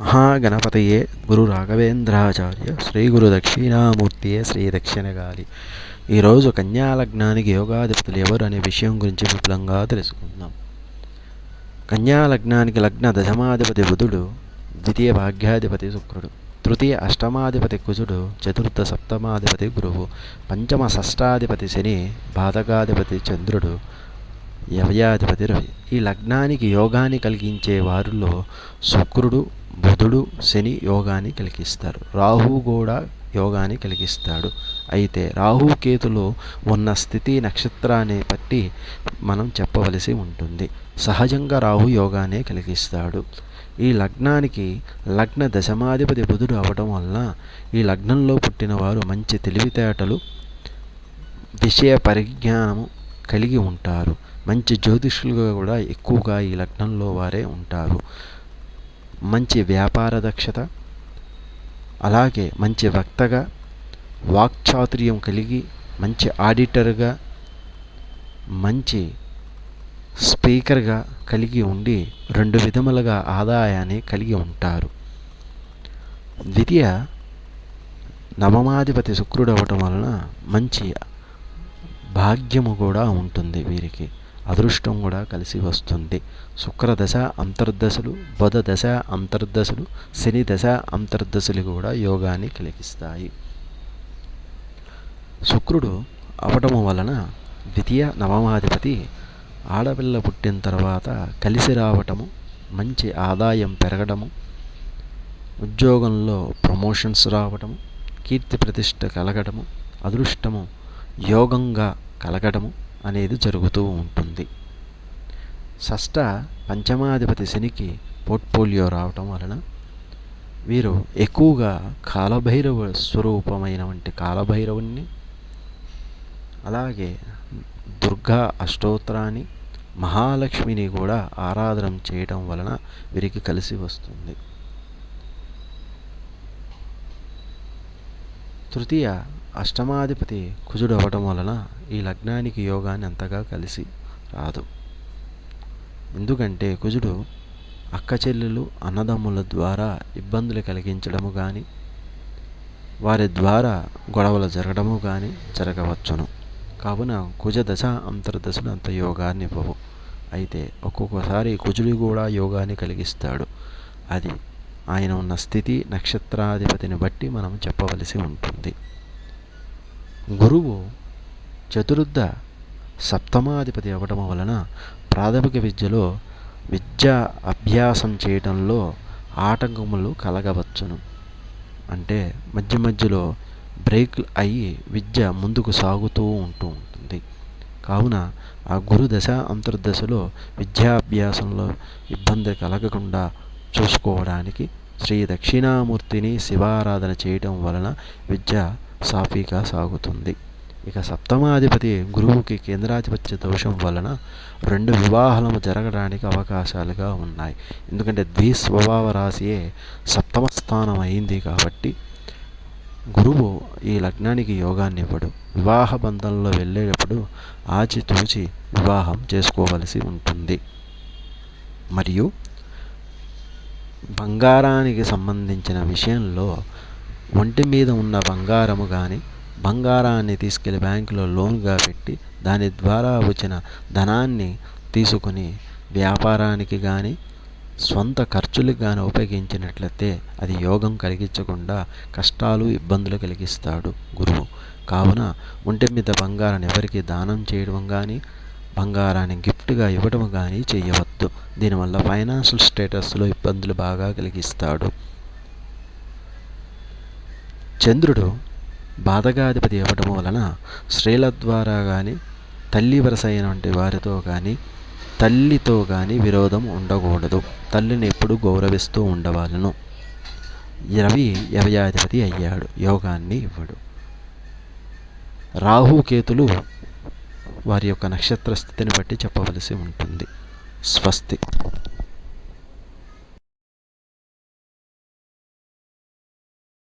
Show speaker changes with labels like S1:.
S1: మహాగణపతయే గురు రాఘవేంద్రాచార్య శ్రీ గురు దక్షిణామూర్తియే శ్రీ దక్షిణగాలి. ఈరోజు కన్యా లగ్నానికి యోగాధిపతులు ఎవరు అనే విషయం గురించి విపులంగా తెలుసుకుందాం. కన్యా లగ్నానికి లగ్న దశమాధిపతి బుధుడు ద్వితీయ భాగ్యాధిపతి శుక్రుడు తృతీయ అష్టమాధిపతి కుజుడు చతుర్థ సప్తమాధిపతి గురువు పంచమ షష్టాధిపతి శని బాధకాధిపతి చంద్రుడు యవయాధిపతి రవి ఈ లగ్నానికి యోగాన్ని కలిగించే వారిలో శుక్రుడు బుధుడు శని యోగాన్ని కలిగిస్తారు. రాహు కూడా యోగాన్ని కలిగిస్తాడు. అయితే రాహుకేతులు ఉన్న స్థితి నక్షత్రాన్ని బట్టి మనం చెప్పవలసి ఉంటుంది. సహజంగా రాహు యోగానే కలిగిస్తాడు. ఈ లగ్నానికి లగ్న దశమాధిపతి బుధుడు అవడం వలన ఈ లగ్నంలో పుట్టిన వారు మంచి తెలివితేటలు విషయ పరిజ్ఞానము కలిగి ఉంటారు. మంచి జ్యోతిష్యులుగా కూడా ఎక్కువగా ఈ లగ్నంలో వారే ఉంటారు. మంచి వ్యాపార దక్షత అలాగే మంచి వక్తగా వాక్చాతుర్యం కలిగి మంచి ఆడిటర్గా మంచి స్పీకర్గా కలిగి ఉండి రెండు విధములుగా ఆదాయాన్ని కలిగి ఉంటారు. ద్వితీయ నవమాధిపతి శుక్రుడు అవ్వటం వలన మంచి భాగ్యము కూడా ఉంటుంది వీరికి. అదృష్టం కూడా కలిసి వస్తుంది. శుక్రదశ అంతర్దశలు బుధ దశ అంతర్దశలు శని దశ అంతర్దశలు కూడా యోగాన్ని కలిగిస్తాయి. శుక్రుడు అవటము వలన ద్వితీయ నవమాధిపతి ఆడపిల్ల పుట్టిన తర్వాత కలిసి రావటము మంచి ఆదాయం పెరగడము ఉద్యోగంలో ప్రమోషన్స్ రావటము కీర్తి ప్రతిష్ట కలగడము అదృష్టము యోగంగా కలగడము అనేది జరుగుతూ ఉంటుంది. షష్ట పంచమాధిపతి శనికి పోర్ట్ఫోలియో రావటం వలన వీరు ఎక్కువగా కాలభైరవ స్వరూపమైన వంటి కాలభైరవుణ్ణి అలాగే దుర్గా అష్టోత్తరాన్ని మహాలక్ష్మిని కూడా ఆరాధన చేయటం వలన వీరికి కలిసి వస్తుంది. తృతీయ అష్టమాధిపతి కుజుడు అవ్వడం వలన ఈ లగ్నానికి యోగాన్ని అంతగా కలిసి రాదు. ఎందుకంటే కుజుడు అక్క చెల్లెలు అన్నదమ్ముల ద్వారా ఇబ్బందులు కలిగించడము కానీ వారి ద్వారా గొడవలు జరగడము కానీ జరగవచ్చును. కావున కుజ దశ అంతర్దశలు అంత యోగాన్ని ఇవ్వవు అయితే ఒక్కొక్కసారి కుజుడు కూడా యోగాన్ని కలిగిస్తాడు. అది ఆయన ఉన్న స్థితి నక్షత్రాధిపతిని బట్టి మనం చెప్పవలసి ఉంటుంది. గురువు చతుర్థ సప్తమాధిపతి అవ్వడం వలన ప్రాథమిక విద్యలో విద్యా అభ్యాసం చేయడంలో ఆటంకములు కలగవచ్చును. అంటే మధ్య మధ్యలో బ్రేక్ అయ్యి విద్య ముందుకు సాగుతూ ఉంటూ ఉంటుంది. కావున ఆ గురు దశ అంతర్దశలో విద్యాభ్యాసంలో ఇబ్బంది కలగకుండా చూసుకోవడానికి శ్రీ దక్షిణామూర్తిని శివారాధన చేయటం వలన విద్య సాఫీగా సాగుతుంది. ఇక సప్తమాధిపతి గురువుకి కేంద్రాధిపత్య దోషం వలన రెండు వివాహాలు జరగడానికి అవకాశాలుగా ఉన్నాయి. ఎందుకంటే ద్విస్వభావ రాశియే సప్తమ స్థానం అయింది కాబట్టి గురువు ఈ లగ్నానికి యోగాన్ని ఇవ్వడు. వివాహ బంధంలో వెళ్ళేటప్పుడు ఆచితూచి వివాహం చేసుకోవలసి ఉంటుంది. మరియు బంగారానికి సంబంధించిన విషయంలో ఒంటి మీద ఉన్న బంగారము కానీ బంగారాన్ని తీసుకెళ్ళి బ్యాంకులో లోన్గా పెట్టి దాని ద్వారా వచ్చిన ధనాన్ని తీసుకుని వ్యాపారానికి కానీ సొంత ఖర్చులకు కానీ ఉపయోగించినట్లయితే అది యోగం కలిగించకుండా కష్టాలు ఇబ్బందులు కలిగిస్తాడు గురువు. కావున ఒంటి మీద బంగారాన్ని ఎవరికి దానం చేయడం కానీ బంగారాన్ని గిఫ్ట్గా ఇవ్వడం కానీ చేయవద్దు. దీనివల్ల ఫైనాన్షియల్ స్టేటస్లో ఇబ్బందులు బాగా కలిగిస్తాడు. చంద్రుడు బాధగాధిపతి ఇవ్వటం వలన స్త్రీల ద్వారా కానీ తల్లి వరస అయినటువంటి వారితో కానీ తల్లితో కానీ విరోధం ఉండకూడదు. తల్లిని ఎప్పుడు గౌరవిస్తూ ఉండవాలను. రవి యవయాధిపతి అయ్యాడు. యోగాన్ని ఇవ్వడు. రాహుకేతులు వారి యొక్క నక్షత్ర స్థితిని బట్టి చెప్పవలసి ఉంటుంది. స్వస్తి.